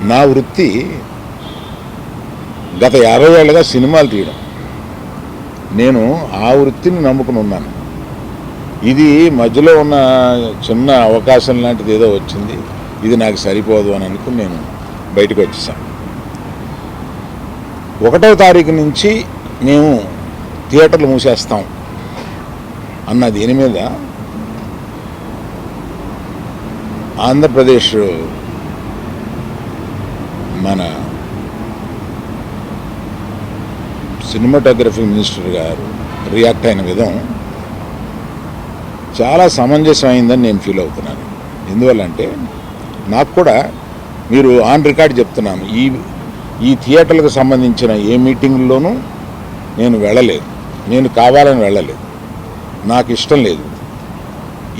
నా వృత్తి గత యాభై ఏళ్ళుగా సినిమాలు తీయడం. నేను ఆ వృత్తిని నమ్ముకుని ఉన్నాను. ఇది మధ్యలో ఉన్న చిన్న అవకాశం లాంటిది ఏదో వచ్చింది. ఇది నాకు సరిపోదు అని అనుకుని నేను బయటకు వచ్చేసాను. ఒకటవ తారీఖు నుంచి మేము థియేటర్లు మూసేస్తాం అన్న దీని మీద ఆంధ్రప్రదేశ్ మన సినిమాటోగ్రఫీ మినిస్టర్ గారు రియాక్ట్ అయిన విధం చాలా సమంజసమైందని నేను ఫీల్ అవుతున్నాను. ఎందువల్లంటే నాకు కూడా మీరు ఆన్ రికార్డ్ చెప్తున్నాను ఈ ఈ థియేటర్లకు సంబంధించిన ఏ మీటింగ్లోనూ నేను వెళ్ళలేదు. నేను కావాలని వెళ్ళలేదు. నాకు ఇష్టం లేదు.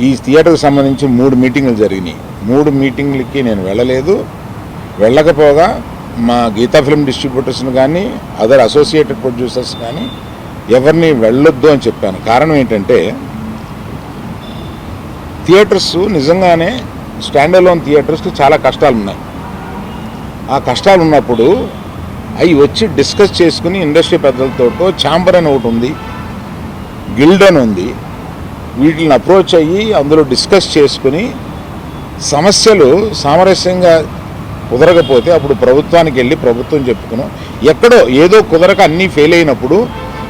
ఈ థియేటర్కి సంబంధించి మూడు మీటింగులు జరిగినాయి. మూడు మీటింగ్లకి నేను వెళ్ళలేదు. వెళ్ళకపోగా మా గీతా ఫిల్మ్ డిస్ట్రిబ్యూటర్స్ని కానీ అదర్ అసోసియేటెడ్ ప్రొడ్యూసర్స్ కానీ ఎవరిని వెళ్ళొద్దు అని చెప్పాను. కారణం ఏంటంటే థియేటర్స్ నిజంగానే స్టాండ్ అలోన్ థియేటర్స్కి చాలా కష్టాలు ఉన్నాయి ఆ కష్టాలు ఉన్నప్పుడు అవి వచ్చి డిస్కస్ చేసుకుని ఇండస్ట్రీ పెద్దలతో ఛాంబర్ అని ఒకటి ఉంది గిల్డ్ అని ఉంది వీటిని అప్రోచ్ అయ్యి అందులో డిస్కస్ చేసుకుని సమస్యలు సామరస్యంగా కుదరకపోతే అప్పుడు ప్రభుత్వానికి వెళ్ళి ప్రభుత్వం చెప్పుకున్నాం. ఎక్కడో ఏదో కుదరక అన్నీ ఫెయిల్ అయినప్పుడు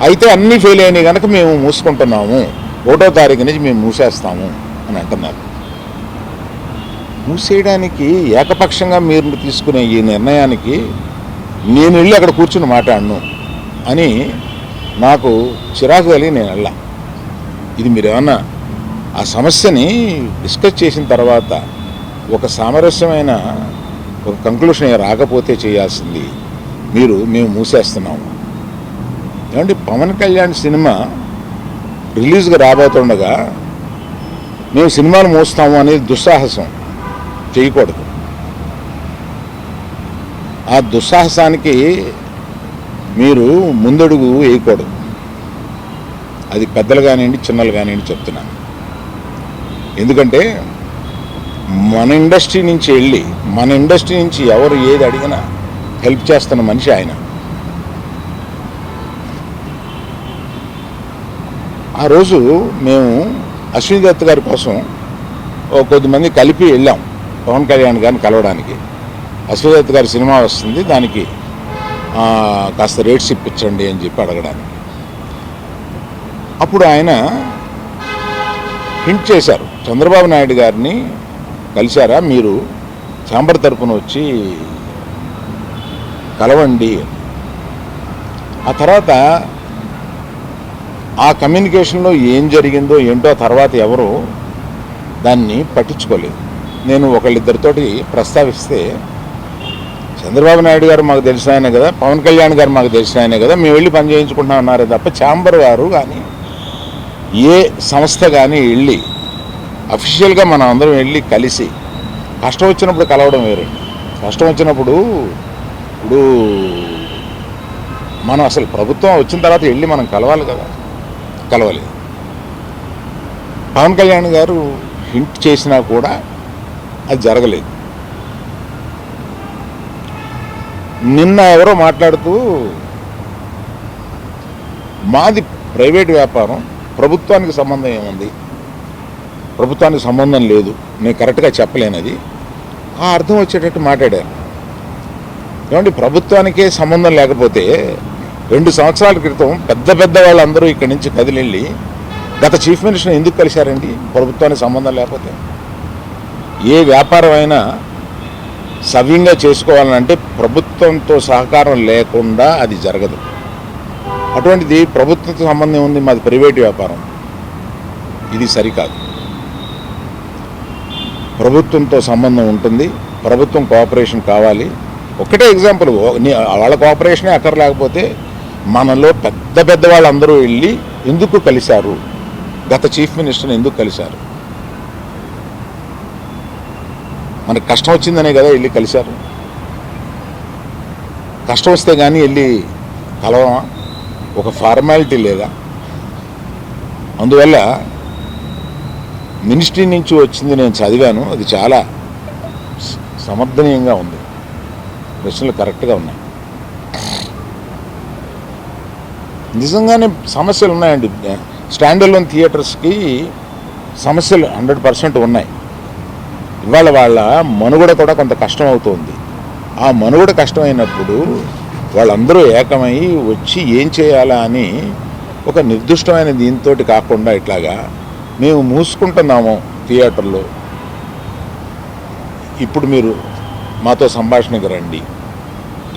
అయితే అన్నీ ఫెయిల్ అయినాయి కనుక మేము మూసుకుంటున్నాము. ఒకటో తారీఖు నుంచి మేము మూసేస్తాము అని అంటున్నారు. మూసేయడానికి ఏకపక్షంగా మీరు తీసుకునే ఈ నిర్ణయానికి నేను వెళ్ళి అక్కడ కూర్చుని మాట్లాడను అని నాకు చిరాకు కలిగి నేను వెళ్ళా. ఇది మీరు ఏమన్నా ఆ సమస్యని డిస్కస్ చేసిన తర్వాత ఒక సామరస్యమైన ఒక కంక్లూషన్ రాకపోతే చేయాల్సింది. మీరు మేము మూసేస్తున్నాము. ఏమంటే పవన్ కళ్యాణ్ సినిమా రిలీజ్గా రాబోతుండగా మేము సినిమాలు మూస్తాము అనేది దుస్సాహసం. చేయకూడదు. ఆ దుస్సాహసానికి మీరు ముందడుగు వేయకూడదు. అది పెద్దలు కానివ్వండి చిన్నలు కానివ్వండి చెప్తున్నాను. ఎందుకంటే మన ఇండస్ట్రీ నుంచి వెళ్ళి మన ఇండస్ట్రీ నుంచి ఎవరు ఏది అడిగినా హెల్ప్ చేస్తున్న మనిషి ఆయన. ఆ రోజు మేము అశ్విని దత్ గారి కోసం కొద్ది కొద్దిమంది కలిపి వెళ్ళాం పవన్ కళ్యాణ్ గారిని కలవడానికి. అశ్విని దత్ గారి సినిమా వస్తుంది దానికి కాస్త రేట్స్ ఇప్పించండి అని చెప్పి అడగడానికి. అప్పుడు ఆయన హింట్ చేశారు చంద్రబాబు నాయుడు గారిని కలిశారా? మీరు చాంబర్ తరపున వచ్చి కలవండి. ఆ తర్వాత ఆ కమ్యూనికేషన్లో ఏం జరిగిందో ఏంటో తర్వాత ఎవరు దాన్ని పట్టించుకోలేదు. నేను ఒకళ్ళిద్దరితోటి ప్రస్తావిస్తే చంద్రబాబు నాయుడు గారు మాకు తెలిసిన ఆయనే కదా పవన్ కళ్యాణ్ గారు మాకు తెలిసిన ఆయనే కదా మేము వెళ్ళి పని చేయించుకుంటున్నాం అన్నారే తప్ప ఛాంబర్ గారు కానీ ఏ సంస్థ కానీ వెళ్ళి అఫీషియల్గా మనం అందరం వెళ్ళి కలిసి కష్టం వచ్చినప్పుడు కలవడం వేరే. కష్టం వచ్చినప్పుడు ఇప్పుడు మనం అసలు ప్రభుత్వం వచ్చిన తర్వాత వెళ్ళి మనం కలవాలి కదా. కలవలేదు. పవన్ కళ్యాణ్ గారు హింట్ చేసినా కూడా అది జరగలేదు. నిన్న ఎవరో మాట్లాడుతూ మాది ప్రైవేట్ వ్యాపారం ప్రభుత్వానికి సంబంధం ఏముంది? ప్రభుత్వానికి సంబంధం లేదు. నేను కరెక్ట్గా చెప్పలేనది ఆ అర్థం వచ్చేటట్టు మాట్లాడాను ఏమంటే ప్రభుత్వానికే సంబంధం లేకపోతే రెండు సంవత్సరాల క్రితం పెద్ద పెద్ద వాళ్ళందరూ ఇక్కడి నుంచి కదిలెళ్ళి గత చీఫ్ మినిస్టర్ ఎందుకు కలిశారండి? ప్రభుత్వానికి సంబంధం లేకపోతే. ఏ వ్యాపారం అయినా సవ్యంగా చేసుకోవాలంటే ప్రభుత్వంతో సహకారం లేకుండా అది జరగదు. అటువంటిది ప్రభుత్వంతో సంబంధం ఉంది మాది ప్రైవేట్ వ్యాపారం. ఇది సరికాదు. ప్రభుత్వంతో సంబంధం ఉంటుంది. ప్రభుత్వం కోఆపరేషన్ కావాలి. ఒకటే ఎగ్జాంపుల్ నీ- వాళ్ళ కోఆపరేషనే అక్కర్లేకపోతే మనలో పెద్ద పెద్ద వాళ్ళందరూ వెళ్ళి ఎందుకు కలిశారు? గత చీఫ్ మినిస్టర్ని ఎందుకు కలిశారు? మనకు కష్టం వచ్చిందనే కదా వెళ్ళి కలిశారు. కష్టం వస్తే కానీ వెళ్ళి కలవమా? ఒక ఫార్మాలిటీ లేదా? అందువల్ల మినిస్ట్రీ నుంచి వచ్చింది నేను చదివాను అది చాలా సమర్థనీయంగా ఉంది. ప్రశ్నలు కరెక్ట్గా ఉన్నాయి. నిజంగానే సమస్యలు ఉన్నాయండి. స్టాండర్లోన్ థియేటర్స్కి సమస్యలు హండ్రెడ్ పర్సెంట్ ఉన్నాయి. ఇవాళ వాళ్ళ మనుగడ కూడా కొంత కష్టం అవుతుంది ఆ మనుగడ కష్టమైనప్పుడు వాళ్ళందరూ ఏకమై వచ్చి ఏం చేయాలా అని ఒక నిర్దిష్టమైన దీంతో కాకుండా ఇట్లాగా మేము మూసుకుంటున్నాము థియేటర్లో. ఇప్పుడు మీరు మాతో సంభాషణకు రండి.